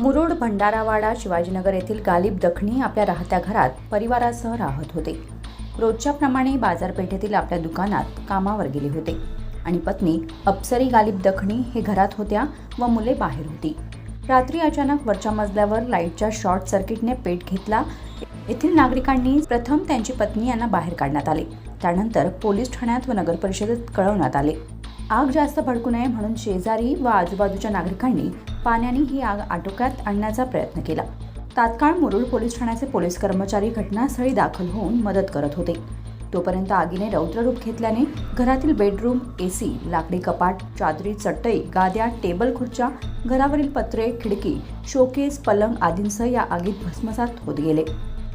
मुरुड भंडारावाडा शिवाजीनगर येथील गालिब दखणी आपल्या राहत्या घरात परिवारासह राहत होते. रोजच्या प्रमाणे बाजारपेठेतील आपल्या दुकानात कामावर गेले होते आणि पत्नी अप्सरी गालिब दखणी हे घरात होत्या व मुले बाहेर होती. रात्री अचानक वरच्या मजल्यावर लाईटच्या शॉर्ट सर्किटने पेट घेतला. येथील नागरिकांनी प्रथम त्यांची पत्नी यांना बाहेर काढण्यात आले. त्यानंतर पोलीस ठाण्यात व नगर परिषदेत कळवण्यात आले. आग जास्त भडकू नये म्हणून शेजारी व आजूबाजूच्या नागरिकांनी पाण्याने ही आग आटोक्यात आणण्याचा प्रयत्न केला. तात्काळ मुरुड पोलीस ठाण्याचे पोलीस कर्मचारी घटनास्थळी दाखल होऊन मदत करत होते. तोपर्यंत आगीने रौद्ररूप घेतल्याने घरातील बेडरूम एसी लाकडी कपाट चादरी चटई गाद्या टेबल खुर्च्या घरावरील पत्रे खिडकी शोकेस पलंग आदींसह या आगीत भस्मसात होत गेले.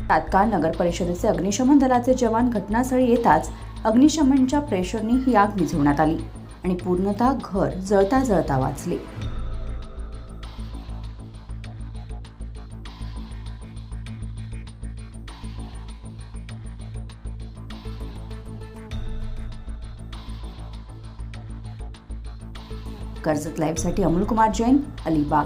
तात्काळ नगर परिषदेचे अग्निशमन दलाचे जवान घटनास्थळी येताच अग्निशमनच्या प्रेशरने ही आग विझवण्यात आली. आणि पूर्णतः घर जळता जळता वाचले. कर्जत लाईव्हसाठी अमोल कुमार जैन अलिबाग